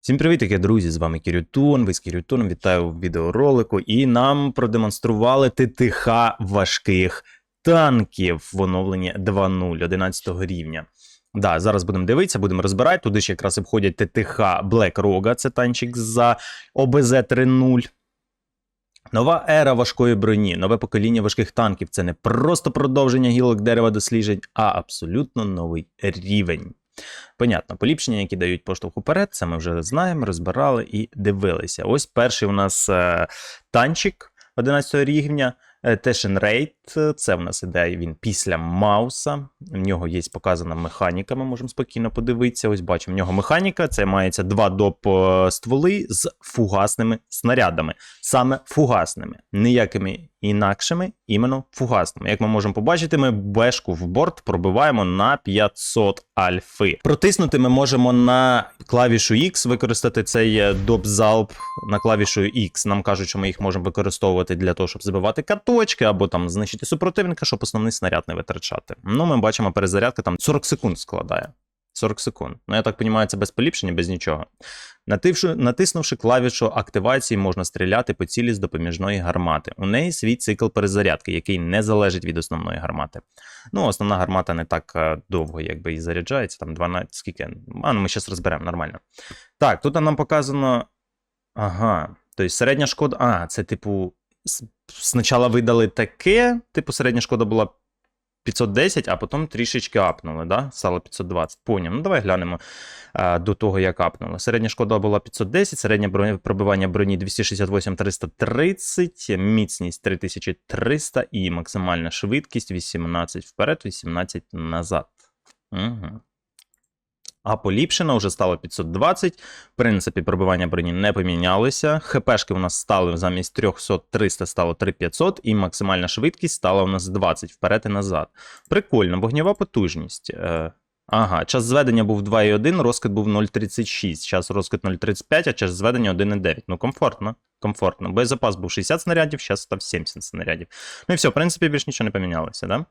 Всім привітики, друзі! З вами Кірютун. Ви з Кірютуном вітаю в відеоролику. І нам продемонстрували ТТХ важких танків в оновленні 2.0 11 рівня. Да, зараз будемо дивитися, будемо розбирати. Туди ж якраз і входять ТТХ Black Roga, це танчик за ОБЗ 3.0. Нова ера важкої броні, нове покоління важких танків. Це не просто продовження гілок дерева досліджень, а абсолютно новий рівень. Понятно, поліпшення, які дають поштовх уперед, це ми вже знаємо, розбирали і дивилися. Ось перший у нас е, танчик 11 рівня. е, Teshin Raid, це в нас іде він після Мауса. В нього є показана механіка, ми можемо спокійно подивитися. Ось бачимо, в нього механіка. Це мається два доп е, стволи з фугасними снарядами. Саме фугасними, ніякими інакшими, іменно фугасними. Як ми можемо побачити, ми бешку в борт пробиваємо на 500 альфи. Протиснути ми можемо на клавішу X, використати цей е, доп залп на клавішу X. Нам кажуть, що ми їх можемо використовувати для того, щоб забивати каточки або там знищити супротивника, щоб основний снаряд не витрачати. Ну, ми бачимо, перезарядка там 40 секунд складає. 40 секунд. Ну, я так розумію, це без поліпшення, без нічого. Нативши, натиснувши клавішу активації, можна стріляти по цілі з допоміжної гармати. У неї свій цикл перезарядки, який не залежить від основної гармати. Ну, основна гармата не так е, довго, якби і заряджається, там 12, скільки. А, ну ми зараз розберемо нормально. Так, тут нам показано. Ага. Тобто середня шкода. А, це типу. Спочатку видали таке, типу, середня шкода була 510, а потім трішечки апнули, да? Стало 520. Поняв. Ну, давай глянемо а, до того, як апнули. Середня шкода була 510, середнє пробивання броні 268-330, міцність 3300 і максимальна швидкість 18 вперед, 18 назад. Угу. А поліпшено вже стало 520. В принципі, пробивання броні не помінялися. ХПшки у нас стали замість 300-300 стало 3500, і максимальна швидкість стала у нас 20 вперед і назад. Прикольно, вогнєва потужність. Е, ага, час зведення був 2,1, розкид був 0,36. Час розкид 0,35, а час зведення 1,9. Ну, комфортно. Комфортно. Боєзапас був 60 снарядів, зараз став 70 снарядів. Ну і все, в принципі, більш нічого не помінялося, да?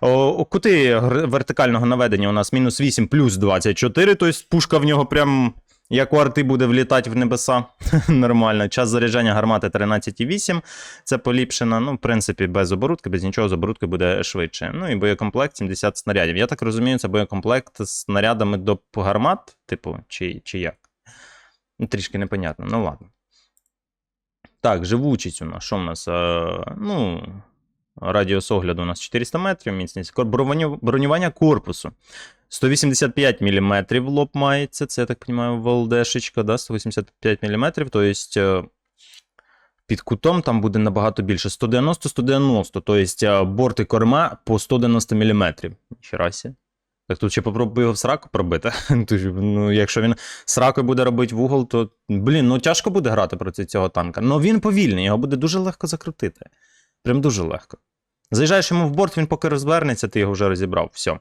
О, кути вертикального наведення у нас мінус 8 плюс 24, тобто пушка в нього прям як у арти буде влітати в небеса. Нормально. Час заряджання гармати 13,8. Це поліпшено. Ну, в принципі, без оборудки, без нічого з оборудки буде швидше. Ну і боєкомплект 70 снарядів. Я так розумію, це боєкомплект з снарядами до гармат, типу, чи, чи як? Ну, Трішки непонятно. Ну ладно. Так, живучість у нас. Що в нас? Е, ну, радіус огляду у нас 400 метрів, міцність. Бронювання корпусу. 185 мм лоб мається, це, я так розумію, ВЛДшечка, да? 185 мм, тобто під кутом там буде набагато більше. 190-190, тобто борт і корма по 190 мм. Ніхера сі. Так тут ще попробую його в сраку пробити. Ну, якщо він сракою буде робити в угол, то, блін, ну тяжко буде грати проти цього танка. Ну він повільний, його буде дуже легко закрутити. Прям дуже легко. Заїжджаєш йому в борт, він поки розвернеться, ти його вже розібрав. Все.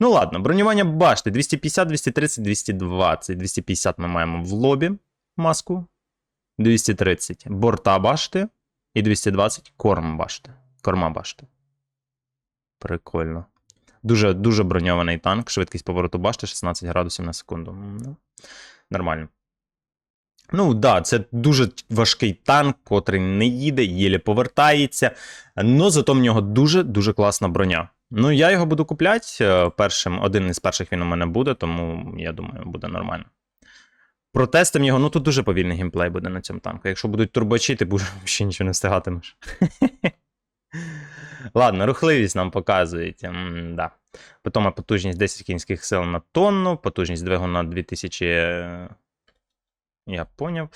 Ну ладно, бронювання башти 250, 230, 220. 250 ми маємо в лобі маску. 230 борта башти. І 220 корм башти. Корма башти. Прикольно. Дуже, дуже броньований танк. Швидкість повороту башти 16 градусів на секунду. Ну, нормально. Ну, да, це дуже важкий танк, котрий не їде, єлі повертається. Но зато в нього дуже-дуже класна броня. Ну, я його буду купляти. е, Першим, один із перших він у мене буде, тому я думаю, буде нормально. Протестим його, ну тут дуже повільний геймплей буде на цьому танку. Якщо будуть турбачі, ти будеш взагалі нічого не встигатимеш. Ладно, рухливість нам показують. м, да. Потім потужність 10 кінських сил на тонну, потужність двигуна 2000. е, Я поняв.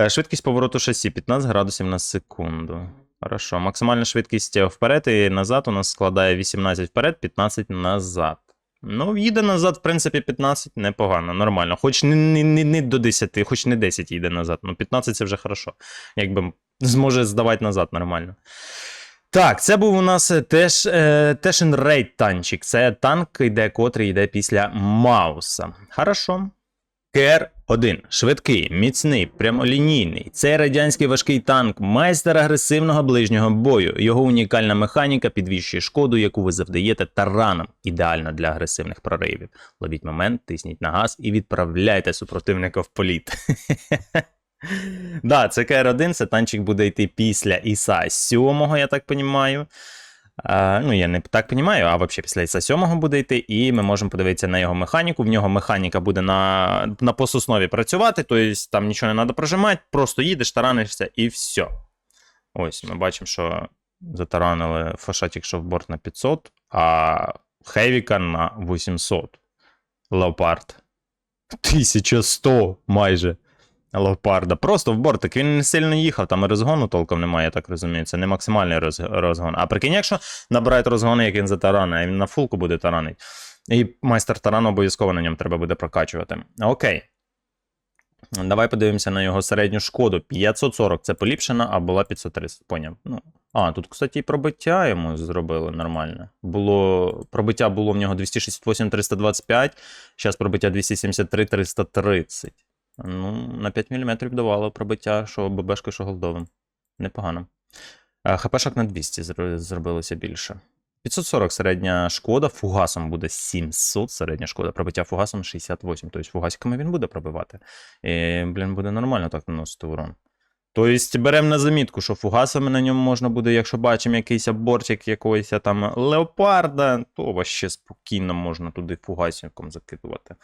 Е, Швидкість повороту шасі 15 градусів на секунду. Хорошо. Максимальна швидкість вперед і назад у нас складає 18 вперед, 15 назад. Ну, їде назад, в принципі, 15 непогано, нормально. Хоч не, не, не, до 10, хоч не 10 їде назад. Ну, 15 це вже хорошо. Якби зможе здавати назад нормально. Так, це був у нас е, теж е, Raid танчик. Це танк, йде, котрий йде після Мауса. Хорошо. КР-1 швидкий, міцний, прямолінійний. Цей радянський важкий танк, майстер агресивного ближнього бою. Його унікальна механіка підвищує шкоду, яку ви завдаєте тараном. Ідеально для агресивних проривів. Ловіть момент, тисніть на газ і відправляйте супротивника в політ. Да, це КР-1, це танчик буде йти після ІСа 7, я так. А, ну, я не так розумію, а взагалі після ІСа 7 буде йти, і ми можемо подивитися на його механіку. В нього механіка буде на, на пососнові працювати, тобто там нічого не треба прожимати, просто їдеш, таранишся і все. Ось, ми бачимо, що затаранили Фашатік, борт на 500, а Хевіка на 800. Леопард. 1100 майже. Леопарда. Просто в бортик. Він не сильно їхав, там і розгону толком немає, я так розумію. Це не максимальний роз, розгон. А прикинь, якщо набирають розгони, як він за тарани, а він на фулку буде таранить. І майстер тарану обов'язково на ньому треба буде прокачувати. Окей. Давай подивимося на його середню шкоду. 540 це поліпшена, а була 530. Поняв. Ну. А, тут, кстати, і пробиття йому зробили нормально. Було, пробиття було в нього 268 325, зараз пробиття 273 330. Ну, на 5 мм давало пробиття, що ББшки, що голдовим. Непогано. ХПшок на 200 зробилося більше. 540 середня шкода, фугасом буде 700 середня шкода, пробиття фугасом 68. Тобто фугасиками він буде пробивати. І, блін, буде нормально так наносити урон. Тобто беремо на замітку, що фугасами на ньому можна буде, якщо бачимо якийсь бортик якогось там леопарда, то вообще спокійно можна туди фугасиком закидувати.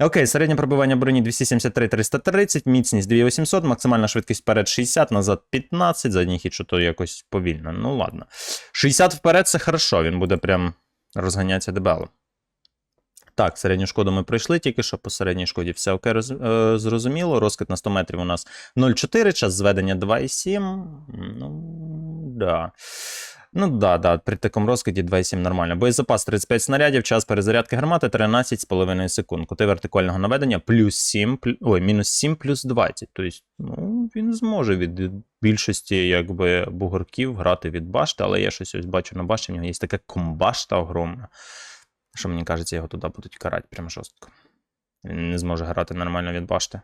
Окей, середнє пробивання броні 273-330, міцність 2800, максимальна швидкість вперед 60, назад 15, задній хід, що то якось повільно. Ну ладно. 60 вперед це хорошо, він буде прям розганятися дебело. Так, середню шкоду ми пройшли, тільки що по середній шкоді все окей, роз, е, зрозуміло. Розкид на 100 метрів у нас 0,4, час зведення 2,7. Ну, да. Ну да, да, при такому розкиді 2,7 нормально. Боєзапас 35 снарядів, час перезарядки гармати 13,5 секунд. Кути вертикального наведення плюс 7, плю... ой, мінус 7 плюс 20. Тобто, ну, він зможе від більшості якби, бугорків грати від башти, але я щось ось бачу на башті, в нього є така комбашта огромна, що мені кажеться, його туди будуть карати прям жорстко. Він не зможе грати нормально від башти.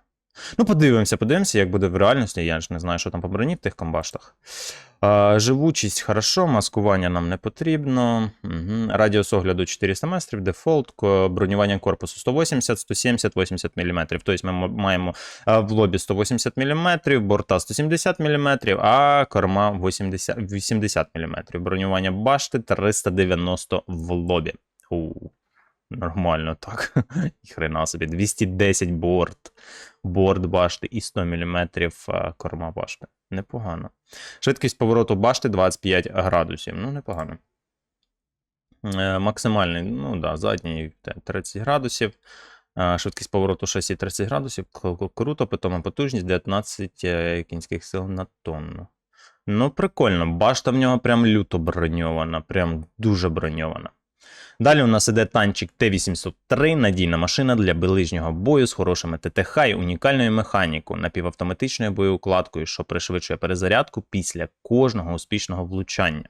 Ну, подивимося, подивимося, як буде в реальності. Я ж не знаю, що там по броні в тих комбаштах. А, живучість хорошо, маскування нам не потрібно. Угу. Радіус огляду 400 метрів, дефолт, бронювання корпусу 180, 170, 80 мм. Тобто ми маємо в лобі 180 мм, борта 170 мм, а корма 80, 80 мм. Бронювання башти 390 в лобі. У, нормально так. Хрена собі. 210 борт. Борт башти і 100 мм корма башти. Непогано. Швидкість повороту башти 25 градусів. Ну, непогано. Е, Максимальний, ну да, задній 30 градусів. Е, Швидкість повороту шасі 30 градусів. Круто, питома потужність 19 е, кінських сил на тонну. Ну, прикольно. Башта в нього прям люто броньована, прям дуже броньована. Далі у нас іде танчик Т-803, надійна машина для ближнього бою з хорошими ТТХ і унікальною механікою, напівавтоматичною боєукладкою, що пришвидшує перезарядку після кожного успішного влучання.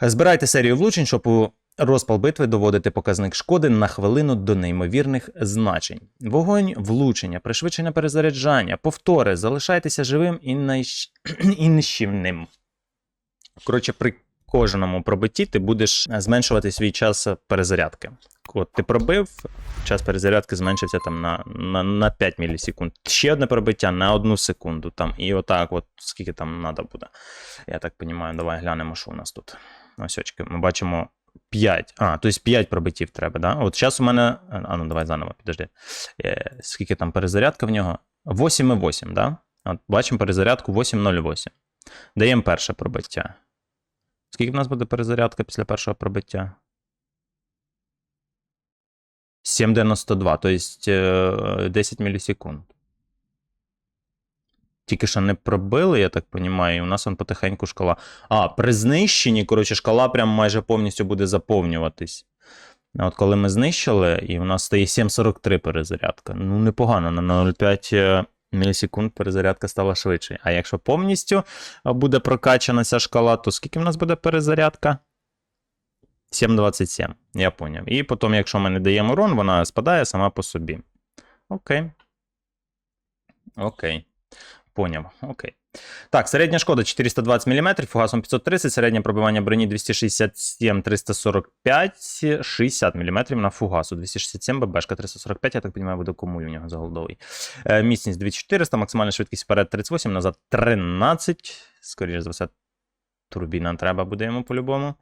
Збирайте серію влучень, щоб у розпал битви доводити показник шкоди на хвилину до неймовірних значень. Вогонь, влучення, пришвидшення перезаряджання, повтори, залишайтеся живим і, найщ... нищівним. Коротше, при кожному пробитті ти будеш е, зменшувати свій час перезарядки. От ти пробив, час перезарядки зменшився там на, на, на 5 мілісекунд. Ще одне пробиття на 1 секунду. Там, і отак, от скільки там треба буде. Я так розумію, давай глянемо, що у нас тут. Ось очки. Ми бачимо 5. А, тобто 5 пробиттів треба, да? От зараз у мене. А ну давай заново, підожди. Е, скільки там перезарядка в нього? 8,8, да? От бачимо перезарядку 8,08. Даємо перше пробиття. Скільки в нас буде перезарядка після першого пробиття? 7,92, тобто е, 10 мілісекунд. Тільки що не пробили, я так розумію, і у нас он потихеньку шкала. А, при знищенні, коротше, шкала прям майже повністю буде заповнюватись. От коли ми знищили, і у нас стає 7,43 перезарядка. Ну, непогано, на 0,5 е, мілісекунд перезарядка стала швидше. А якщо повністю буде прокачана ця шкала, то скільки в нас буде перезарядка? 7,27. Я поняв. І потім, якщо ми не даємо урон, вона спадає сама по собі. Окей. Окей. Поняв. Окей. Так, середня шкода 420 мм, фугасом 530, середнє пробивання броні 267, 345, 60 мм на фугасу. 267, ББшка 345, я так розумію, буде кому у нього заголдовий. Е, міцність 2400, максимальна швидкість вперед 38, назад 13. Скоріше за все, турбіна треба буде йому по-любому.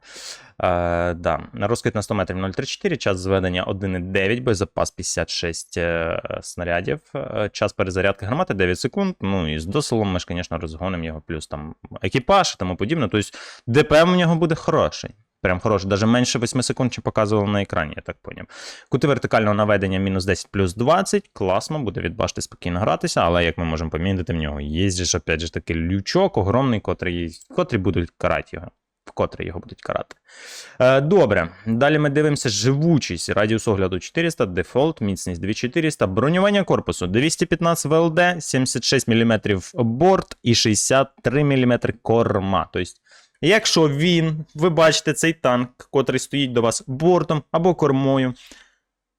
Е, да. Розкид на 100 метрів 0,34, час зведення 1,9, боєзапас 56 е, снарядів, е, час перезарядки гармати 9 секунд. Ну і з досилом ми ж, звісно, розгонимо його, плюс там екіпаж і тому подібне. Тобто ДПМ у нього буде хороший. Прям хороший, навіть менше 8 секунд, чи показувало на екрані, я так поняв. Кути вертикального наведення мінус 10 плюс 20. Класно, буде від башти спокійно гратися, але як ми можемо помітити, в нього є ж, опять же, такий лючок, огромний, котрий, котрий будуть карати його. Вкотре його будуть карати. Е, добре. Далі ми дивимося живучість. Радіус огляду 400, дефолт, міцність 2400, бронювання корпусу 215 ВЛД, 76 мм борт і 63 мм корма. Тобто, якщо він, ви бачите цей танк, котрий стоїть до вас бортом або кормою,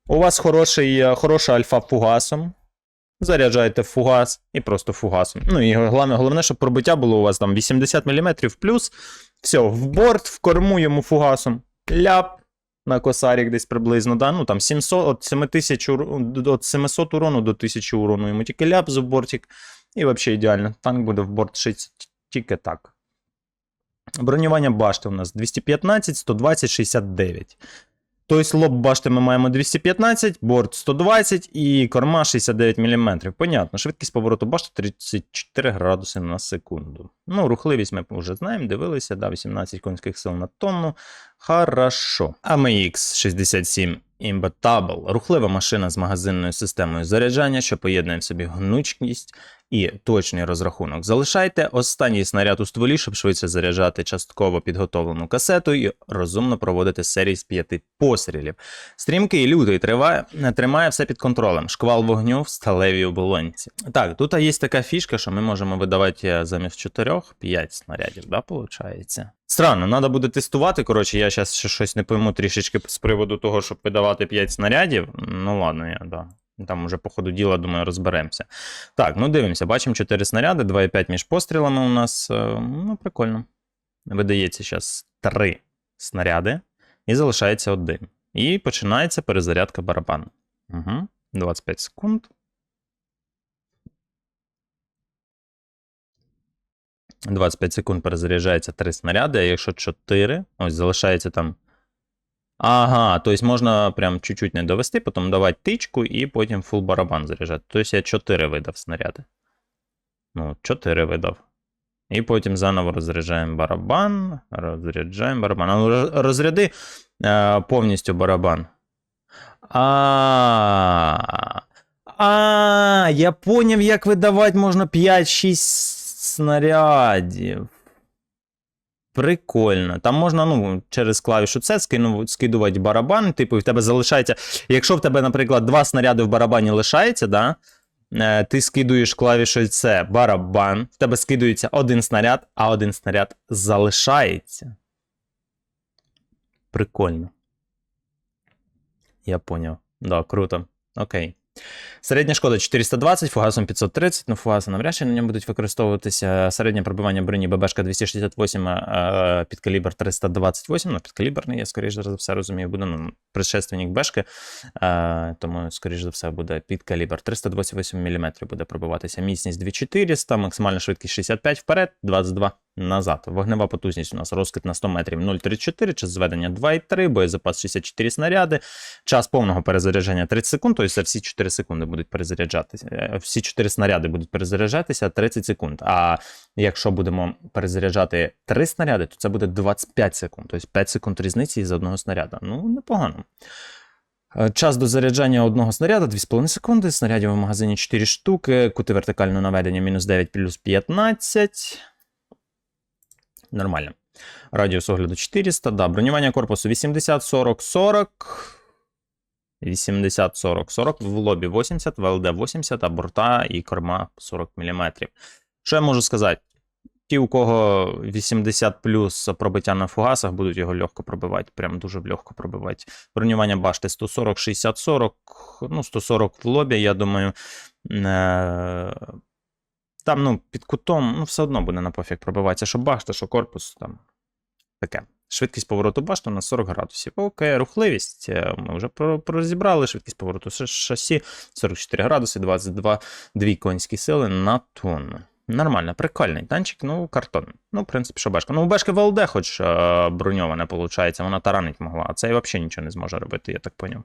у вас хороший, е, хороша альфа фугасом. Заряджаєте фугас і просто фугасом. Ну і головне, головне, щоб пробиття було у вас там 80 мм плюс. Все, в борт, в корму йому фугасом. Ляп на косарік десь приблизно. Да? Ну там 700, от 7000 от 700 урону до 1000 урону. Йому тільки ляп за бортик. І взагалі ідеально. Танк буде в борт шитися тільки так. Бронювання башти у нас 215, 120, 69. Тобто лоб башти ми маємо 215, борт 120 і корма 69 мм. Понятно, швидкість повороту башти 34 градуси на секунду. Ну, рухливість ми вже знаємо, дивилися, да, 18 кінських сил на тонну. Хорошо. AMX 67 Imbotable. Рухлива машина з магазинною системою заряджання, що поєднує в собі гнучкість і точний розрахунок. Залишайте останній снаряд у стволі, щоб швидше заряджати частково підготовлену касету і розумно проводити серії з п'яти пострілів. Стрімкий лютий триває, тримає все під контролем. Шквал вогню в сталевій оболонці. Так, тут є така фішка, що ми можемо видавати е, замість 4 5 снарядів, да, виходить? Странно, треба буде тестувати. Коротше, я зараз ще щось не пойму трішечки з приводу того, щоб видавати 5 снарядів. Ну ладно, я да. Там уже по ходу діла, думаю, розберемося. Так, ну дивимося, бачимо 4 снаряди, 2,5 між пострілами у нас. е, Ну, прикольно. Видається зараз 3 снаряди, і залишається один. І починається перезарядка барабану. Угу. 25 секунд. — 25 секунд перезаряджається 3 снаряди, а якщо 4, ось залишається там. Ага, тобто можна прям чуть-чуть не довести, потім давати тичку і потім фул барабан заряджати. Тобто я 4 видав снаряди. Ну, 4 видав. І потім заново розряджаємо барабан. Розряджаємо барабан. А ну, розряди е, повністю барабан. А, а, я поняв, як видавати можна 5-6 снарядів. Прикольно. Там можна ну, через клавішу скину, скидувати барабан, типу, в тебе залишається. Якщо в тебе, наприклад, два снаряди в барабані лишається, да? е, ти скидуєш клавішою C барабан, в тебе скидується один снаряд, а один снаряд залишається. Прикольно. Я поняв. Да, круто. Окей. Середня шкода 420, фугасом 530, ну фугаси навряд чи на ньому будуть використовуватися. Середнє пробивання броні ББшка 268, а підкалібр 328, ну підкаліберний, я скоріш за все розумію, буде ну, предшественник Бешки, тому скоріш за все буде підкалібр 328 мм буде пробиватися. Міцність 2400, максимальна швидкість 65 вперед, 22 назад. Вогнева потужність у нас розкид на 100 метрів. 0,34, час зведення 2,3, боєзапас 64 снаряди, час повного перезарядження 30 секунд, тобто всі 4 секунди будуть перезаряджатися. е, Всі 4 снаряди будуть перезаряджатися 30 секунд. А якщо будемо перезаряджати 3 снаряди, то це буде 25 секунд. Тобто 5 секунд різниці із одного снаряда. Ну, непогано. Е, Час до заряджання одного снаряда 2,5 секунди. Снарядів у магазині 4 штуки. Кути вертикального наведення мінус 9 плюс 15. Нормально. Радіус огляду 400. Да. Бронювання корпусу 80, 40, 40. 80, 40, 40. В лобі 80, в ЛД 80, а борта і корма 40 мм. Що я можу сказати? Ті, у кого 80 плюс пробиття на фугасах, будуть його легко пробивати, прям дуже легко пробивати. Бронювання башти 140, 60, 40, ну 140 в лобі, я думаю. Е- там, ну, під кутом, ну, все одно буде на пофіг пробиватися, що башта, що корпус там. Таке. Швидкість повороту башти на 40 градусів. Окей, рухливість. е, Ми вже розібрали. Швидкість повороту шасі 44 градуси, 22 дві конські сили на тонну. Нормально, прикольний танчик, ну, картон. Ну, в принципі, що бешка. Ну, у бешки ВЛД, хоч е, броньоване, виходить, вона таранить могла, а цей взагалі нічого не зможе робити, я так поняв.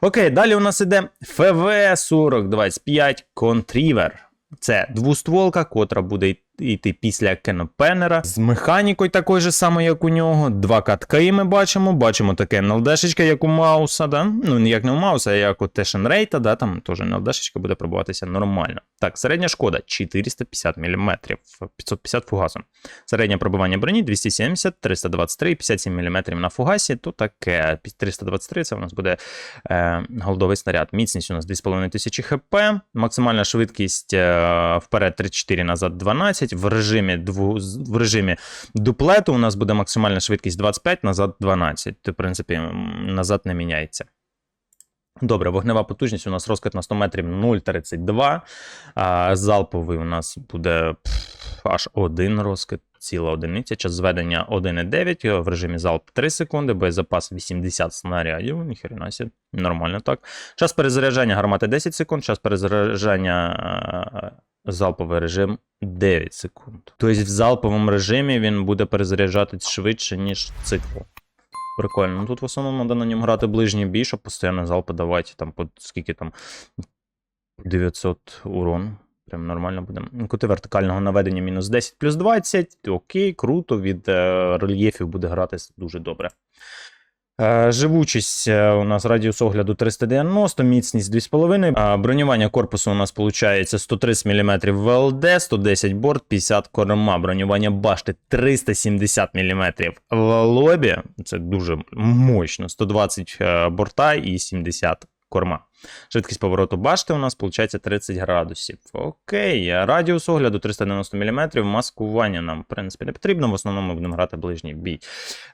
Окей, далі у нас іде ФВ-4025 Контрівер. Це двостволка, котра буде йти після Кенопенера. З механікою такою же самою, як у нього. Два катки ми бачимо. Бачимо таке НЛДшечка, як у Мауса, да? Ну, як не у Мауса, а як у Тешенрейта, да? там теж НЛДшечка буде пробуватися нормально. Так, середня шкода 450 мм, 550 фугасом. Середнє пробивання броні 270, 323, 57 мм на фугасі. То таке 323 це у нас буде е, голдовий снаряд. Міцність у нас 2500 хп, максимальна швидкість е, вперед 34, назад 12. В режимі, дву, в режимі дуплету у нас буде максимальна швидкість 25, назад 12. То, в принципі, назад не міняється. Добре, вогнева потужність у нас розкид на 100 метрів 0,32. А, залповий у нас буде пф, аж один розкид, ціла одиниця. Час зведення 1,9 в режимі залп 3 секунди, боєзапас 80 снарядів. Ніхрена сі, нормально так. Час перезаряджання гармати 10 секунд, час перезаряджання е, залповий режим 9 секунд. Тобто в залповому режимі він буде перезаряджатись швидше, ніж цикл. Прикольно. Ну тут в основному треба на ньому грати ближній бій, щоб постійно залпи давати. Там по скільки там 900 урон. Прям нормально буде. Кути вертикального наведення мінус 10 плюс 20. Окей, круто. Від е, рельєфів буде гратись дуже добре. Е, Живучість е, у нас радіус огляду 390, міцність 2,5. Е, Бронювання корпусу у нас виходить 130 мм ВЛД, 110 борт, 50 корма. Бронювання башти 370 мм в лобі. Це дуже мощно. 120 е, борта і 70 корма. Швидкість повороту башти у нас виходить 30 градусів. Окей, радіус огляду 390 мм, маскування нам, в принципі, не потрібно. В основному ми будемо грати ближній бій.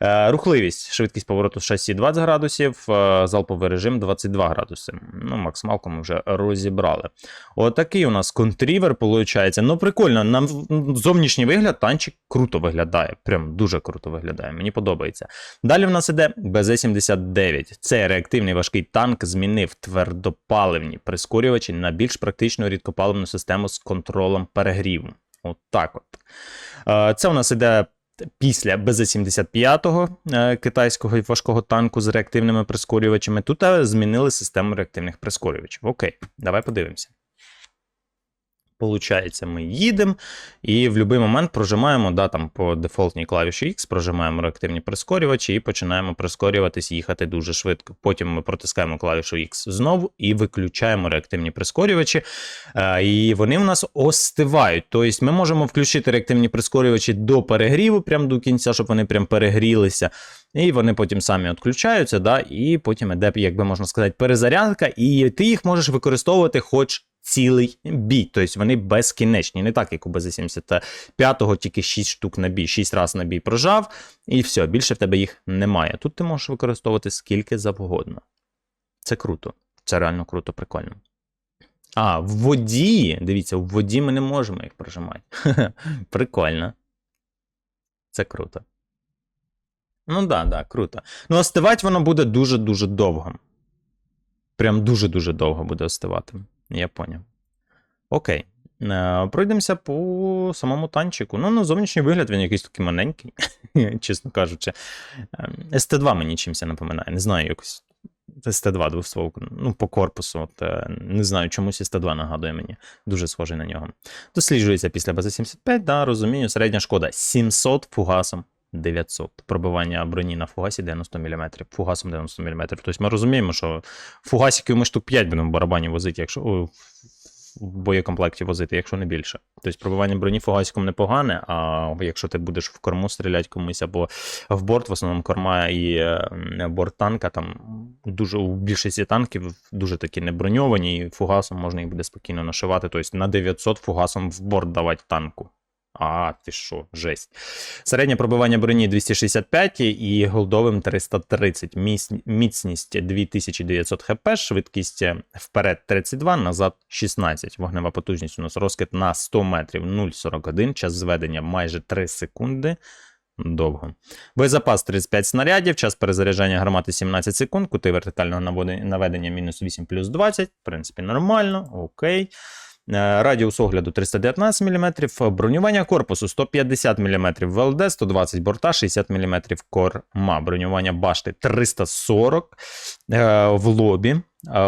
Е, рухливість, швидкість повороту шасі 20 градусів, е, залповий режим 22 градуси. Ну, максималку ми вже розібрали. Отакий у нас контрівер виходить. Ну, прикольно, нам зовнішній вигляд танчик круто виглядає. Прям дуже круто виглядає. Мені подобається. Далі в нас іде БЗ-79. Цей реактивний важкий танк змінив твердопаливні прискорювачі на більш практичну рідкопаливну систему з контролем перегріву. От так от. Е, Це у нас іде після БЗ-75 е, китайського важкого танку з реактивними прискорювачами. Тут е, змінили систему реактивних прискорювачів. Окей, давай подивимося. Получається, ми їдемо і в будь-який момент прожимаємо да, там, по дефолтній клавіші X, прожимаємо реактивні прискорювачі і починаємо прискорюватись, їхати дуже швидко. Потім ми протискаємо клавішу X знову і виключаємо реактивні прискорювачі. Е, і вони в нас остивають. Тобто ми можемо включити реактивні прискорювачі до перегріву, прямо до кінця, щоб вони прям перегрілися. І вони потім самі відключаються, да, і потім іде, як можна сказати, перезарядка, і ти їх можеш використовувати хоч цілий бій. Тобто вони безкінечні. Не так, як у БЗ-75, тільки 6 штук на бій, 6 разів на бій прожав, і все, більше в тебе їх немає. Тут ти можеш використовувати скільки завгодно. Це круто. Це реально круто, прикольно. А, в воді. Дивіться, в воді ми не можемо їх прожимати. Прикольно. Це круто. Ну да, да, круто. Ну, остивати воно буде дуже-дуже довго. Прям дуже-дуже довго буде остивати. Я поняв. Окей. Е, Пройдемося по самому танчику. Ну, на зовнішній вигляд він якийсь такий маленький, чесно кажучи. Е, СТ2 мені чимся напоминає. Не знаю, якось. СТ2 двостволку. Ну, по корпусу. От, е, не знаю, чомусь СТ2 нагадує мені. Дуже схожий на нього. Досліджується після БЗ-75, да, розумію. Середня шкода 700 фугасом 900. Пробивання броні на фугасі 90 мм. Фугасом 90 мм. Тобто ми розуміємо, що фугасиків ми штук 5 будемо в барабані возити, якщо. в боєкомплекті возити, якщо не більше. Тобто пробивання броні фугасиком непогане, а якщо ти будеш в корму стріляти комусь або в борт, в основному корма і е, борт танка, там дуже у більшості танків дуже такі не броньовані, і фугасом можна їх буде спокійно нашивати. Тобто на 900 фугасом в борт давати танку. А, ти що, жесть. Середнє пробивання броні 265 і голдовим 330. Міць- Міцність 2900 хп, швидкість вперед 32, назад 16. Вогнева потужність у нас розкид на 100 метрів 0,41. Час зведення майже 3 секунди. Довго. Боєзапас 35 снарядів, час перезаряджання гармати 17 секунд, кути вертикального наведення мінус 8 плюс 20. В принципі, нормально, окей. Е, Радіус огляду 319 мм, бронювання корпусу 150 мм ВЛД, 120 борта, 60 мм корма. Бронювання башти 340 е, в лобі. е,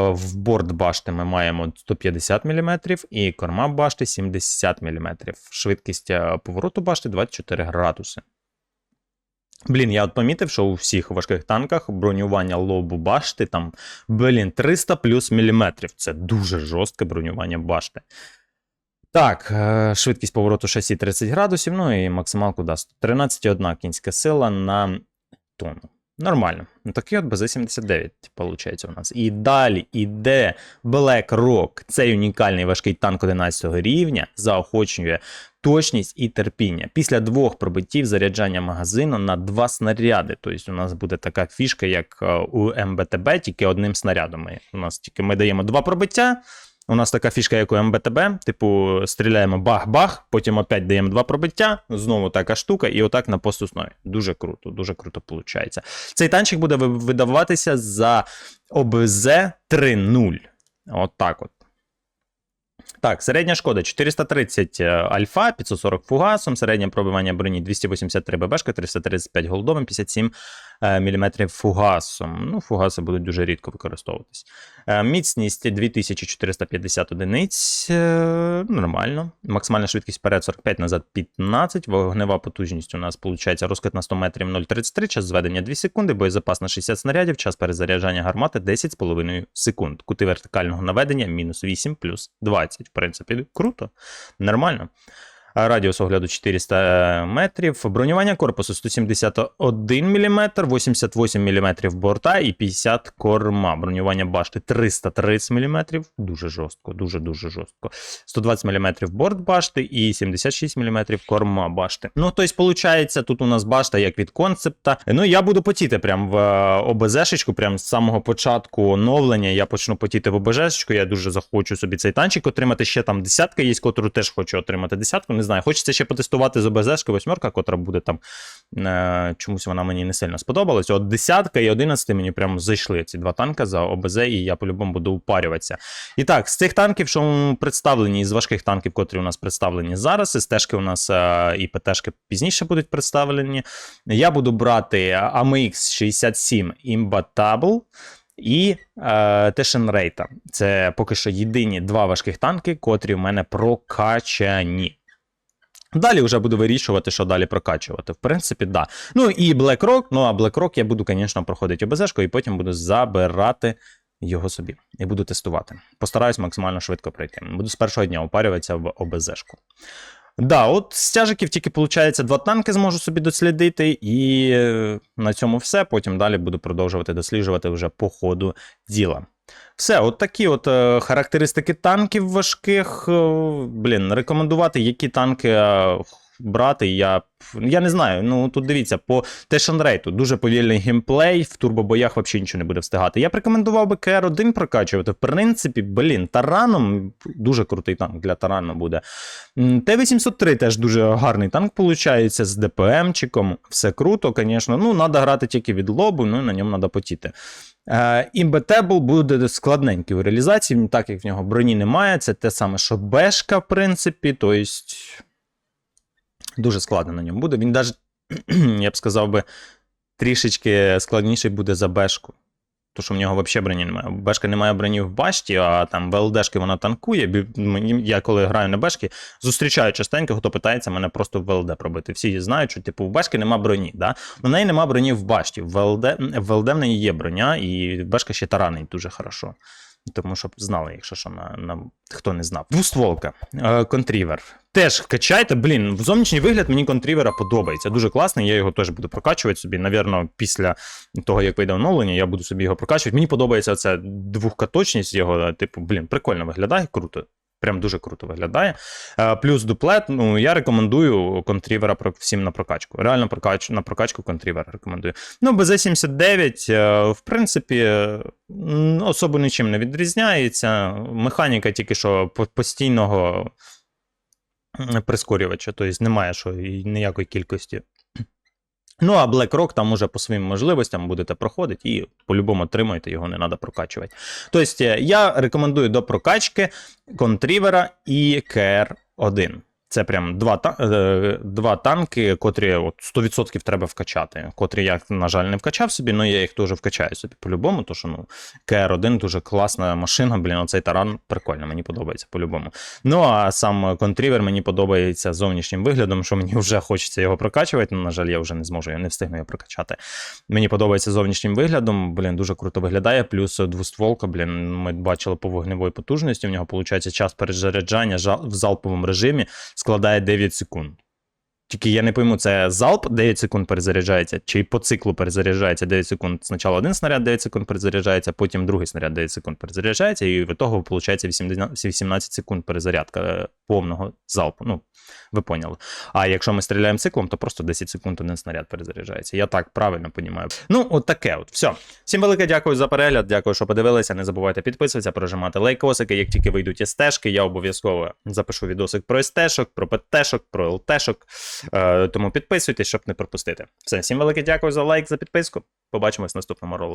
В борт башти ми маємо 150 мм і корма башти 70 мм. Швидкість повороту башти 24 градуси. Блін, я от помітив, що у всіх важких танках бронювання лобу башти там, блін, 300 плюс міліметрів. Це дуже жорстке бронювання башти. Так, е, швидкість повороту шасі 30 градусів, ну і максималку дасть 13,1 кінська сила на тонну. Нормально. Ну, такий от БЗ-79, виходить, у нас. І далі іде Black Rock. Цей унікальний важкий танк 11 рівня заохочує точність і терпіння. Після двох пробиттів заряджання магазину на два снаряди. Тобто у нас буде така фішка, як е, у МБТБ, тільки одним снарядом. У нас тільки ми даємо два пробиття. У нас така фішка, як у МБТБ, типу, стріляємо бах-бах, потім опять даємо два пробиття, знову така штука, і отак на постуснові. Дуже круто, дуже круто виходить. Цей танчик буде видаватися за ОБЗ 3.0. От так от. Так, середня шкода 430 е, альфа, 540 фугасом, середнє пробивання броні 283 ББшка, 335 голдовим, 57 мм фугасом. Ну, фугаси будуть дуже рідко використовуватись. Е, Міцність 2450 одиниць. е, Нормально. Максимальна швидкість вперед 45, назад 15. Вогнева потужність у нас виходить розкид на 100 метрів 0,33, час зведення 2 секунди, боєзапас на 60 снарядів, час перезаряджання гармати 10,5 секунд. Кути вертикального наведення мінус 8 плюс 20. В принципі, круто. Нормально. Радіус огляду 400 метрів. Бронювання корпусу 171 мм, 88 мм борта і 50 корма. Бронювання башти 330 мм. Дуже жорстко, дуже-дуже жорстко. 120 мм борт башти і 76 мм корма башти. Ну, тобто, виходить, тут у нас башта як від концепта. Ну, я буду потіти прям в е, ОБЗшечку, прям з самого початку оновлення. Я почну потіти в ОБЗшечку. Я дуже захочу собі цей танчик отримати. Ще там десятка є, котру теж хочу отримати десятку. Не знаю, хочеться ще потестувати з ОБЗшки восьмерка, котра буде там. Е, чомусь вона мені не сильно сподобалась. От десятка і 11 мені прям зайшли ці два танка за ОБЗ, і я по-любому буду упарюватися. І так, з цих танків, що представлені, із важких танків, котрі у нас представлені зараз, і стежки у нас е, і ПТшки пізніше будуть представлені. Я буду брати AMX 67 Imbatable і е, Тешенрейта. Це поки що єдині два важких танки, котрі в мене прокачані. Далі вже буду вирішувати, що далі прокачувати. В принципі, да. Ну і BlackRock. Ну а BlackRock я буду, звісно, проходити ОБЗшку і потім буду забирати його собі. І буду тестувати. Постараюсь максимально швидко пройти. Буду з першого дня опарюватися в ОБЗшку. Да, от з тяжиків тільки, виходить, два танки зможу собі дослідити, і е, на цьому все. Потім далі буду продовжувати досліджувати вже по ходу діла. Все, от такі от е, характеристики танків важких. Е, блін, рекомендувати, які танки е, брати. Я, я не знаю. Ну тут дивіться, по Тешенрейту дуже повільний геймплей, в турбобоях взагалі нічого не буде встигати. Я б рекомендував би КР-1 прокачувати. В принципі, блін, тараном дуже крутий танк для тарану буде. Т-803 теж дуже гарний танк, виходить, з ДПМчиком. Все круто, звісно. Ну, треба грати тільки від лобу, ну на ньому треба потіти. Е, Імбетебл буде складненький у реалізації, так як в нього броні немає. Це те саме, що Бешка, в принципі. Тобто дуже складно на ньому буде. Він навіть, я б сказав би, трішечки складніший буде за Бешку. Тому що в нього взагалі броні немає. Бешка немає броні в башті, а там ВЛДшки вона танкує. Я коли граю на Бешки, зустрічаю частенько, хто питається мене просто в ВЛД пробити. Всі знають, що типу в Бешки нема броні. Да? У неї нема броні в башті. В ВЛД, в ВЛД в неї є броня, і Бешка ще таранить дуже хорошо. Тому щоб знали, якщо що на, на хто не знав. Двустволка, е, контрівер. Теж качайте, блін, в зовнішній вигляд мені контрівера подобається. Дуже класний, я його теж буду прокачувати собі. Навірно, після того, як вийде оновлення, я буду собі його прокачувати. Мені подобається ця двохкаточність його, типу, блін, прикольно виглядає, круто. Прям дуже круто виглядає. Е, Плюс дуплет, ну я рекомендую контрівера всім на прокачку. Реально прокач, на прокачку контрівера рекомендую. Ну, BZ79, е, в принципі, особо нічим не відрізняється. Механіка тільки що постійного прискорювача, тобто немає що ніякої кількості. Ну, а BlackRock там уже по своїм можливостям будете проходити і по-любому отримаєте, його не треба прокачувати. Тобто, е, я рекомендую до прокачки контрівера і КР-1. Це прям два, е, два танки, котрі от 100% треба вкачати. Котрі я, на жаль, не вкачав собі, але я їх теж вкачаю собі по-любому, тому що ну, КР-1 дуже класна машина, блін, оцей таран прикольно, мені подобається по-любому. Ну, а сам контрівер мені подобається зовнішнім виглядом, що мені вже хочеться його прокачувати. Ну, на жаль, я вже не зможу, я не встигну його прокачати. Мені подобається зовнішнім виглядом, блін, дуже круто виглядає. Плюс двостволка, блін, ми бачили по вогневої потужності. В нього, виходить, час перезаряджання в залповому режимі складає 9 секунд. Тільки я не пойму, це залп 9 секунд перезаряджається, чи по циклу перезаряджається 9 секунд. Спочатку один снаряд 9 секунд перезаряджається, потім другий снаряд 9 секунд перезаряджається, і в ітогу виходить 18 секунд перезарядка е, повного залпу. Ну, ви поняли. А якщо ми стріляємо циклом, то просто 10 секунд один снаряд перезаряджається. Я так правильно розумію. Ну, от таке от. Все. Всім велике дякую за перегляд. Дякую, що подивилися. Не забувайте підписуватися, прожимати лайкосики. Як тільки вийдуть СТшки, я обов'язково запишу відосик про СТшок, про ПТшок, про ЛТшок. Е, тому підписуйтесь, щоб не пропустити. Все, всім велике дякую за лайк, за підписку. Побачимось в наступному ролику.